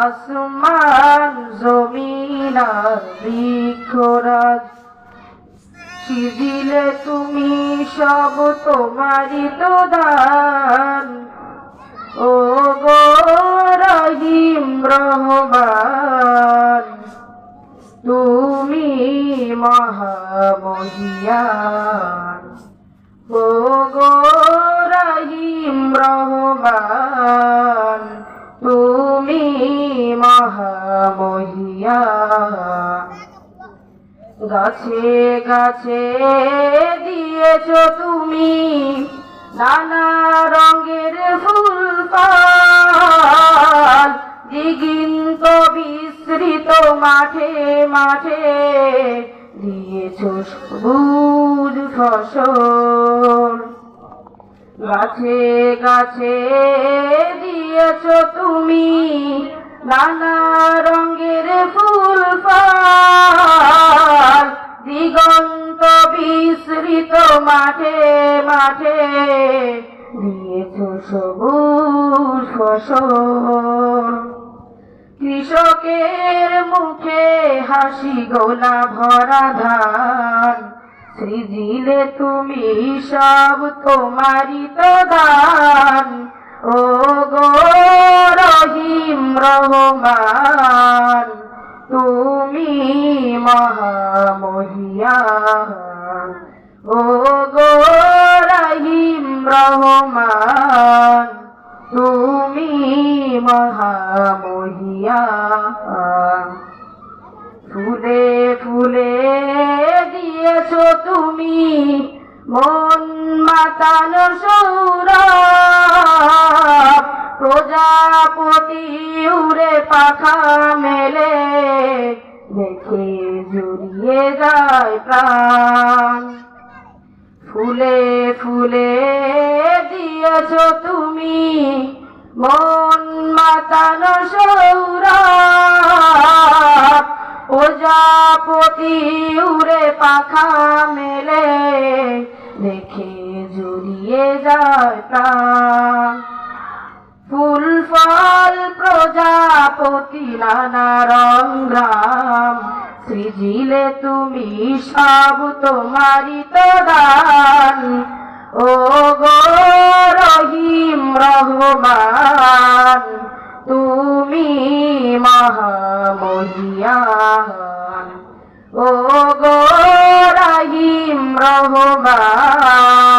আসমান, জমিন আর বৃক্ষরাজ। সিজিলে তুমি সব তোমারই তো দান ও গো রহিম রহমান, তুমি মহামহিয়ান। ও গো রহিম রহমান তুমি মহামহিয়ান গাছে গাছে দিয়েছ তুমি নানা রঙের ফুল পাল। দিগিন্ত বিস্তৃত মাঠে মাঠে দিয়েছ সবুজ ফসল। গাছে গাছে দিয়েছ তুমি নানা রঙের ফুল দিগন্ত বিস্তৃত মাঠে মাঠে দিয়েছ কৃষকের মুখে হাসি গোলা ভরা ধান, সৃজিলে তুমি সব তোমারই তো দান। ও গো রহিম রহমান, তুমি মহামহিয়ান ও গো রহিম রহমান, তুমি মহামহিয়ান ফুলে ফুলে দিয়েছ তুমি মন মাতানো দেখে জুড়িয়ে যায় প্রাণ। ফুলে ফুলে দিয়েছ তুমি মন মাতানো সৌরভ। প্রজাপতি উড়ে পাখা মেলে, দেখে জুড়িয়ে যায় প্রাণ। ফুল ফল প্রজাপতি নানা রং গ্রাম। সৃজিলে তুমি সব তোমারই তো দান ও গো রহিম রহমান, তুমি মহামহিয়ান। ও গো রহিম রহমান